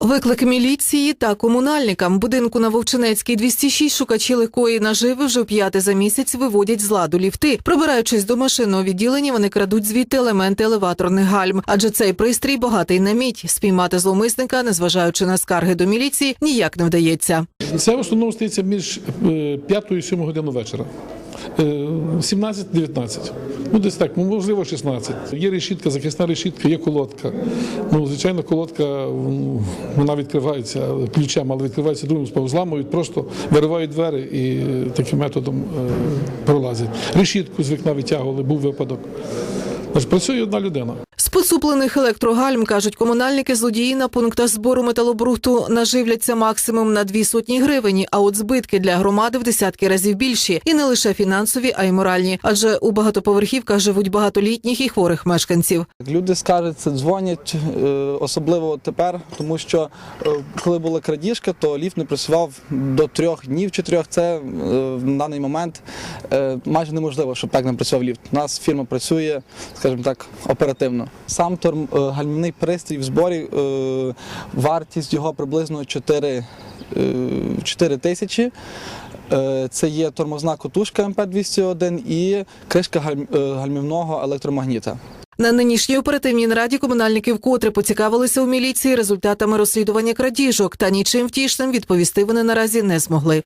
Виклик міліції та комунальникам будинку на Вовчинецькій 206 шукачі легкої наживи вже в п'яте за місяць виводять з ладу ліфти. Пробираючись до машинного відділення, вони крадуть звідти елементи елеваторних гальм, адже цей пристрій багатий на мідь. Спіймати зловмисника, незважаючи на скарги до міліції, ніяк не вдається. Це в основному стається між 5 і 7 годину вечора. Е, 17-19. Ну, десь так, ну, можливо, 16. Є решітка, захисна решітка, є колодка. Ну, звичайно, колодка вона відкривається ключем, але відкривається другим способом. Зламують, просто виривають двері і е, таким методом е, пролазять. Решітку з вікна витягували, був випадок. Значить, працює одна людина. З поцуплених електрогальм, кажуть комунальники, злодії на пунктах збору металобрухту наживляться максимум на дві сотні гривень, а от збитки для громади в десятки разів більші. І не лише фінансові, а й моральні. Адже у багатоповерхівках живуть багатолітніх і хворих мешканців. Люди скаржаться, дзвонять, е, особливо тепер, тому що е, коли була крадіжка, то ліфт не працював до трьох днів, чотирьох. Це е, в даний момент майже неможливо, щоб так не працював ліфт. У нас фірма працює, скажімо так, оперативно. Сам торм, е, гальмівний пристрій в зборі, е, вартість його приблизно 4, е, 4 тисячі. Е, Це є тормозна котушка МП-201 і кришка гальм- гальмівного електромагніта. На нинішній оперативній нараді комунальники вкотре поцікавилися у міліції результатами розслідування крадіжок, та нічим втішним відповісти вони наразі не змогли.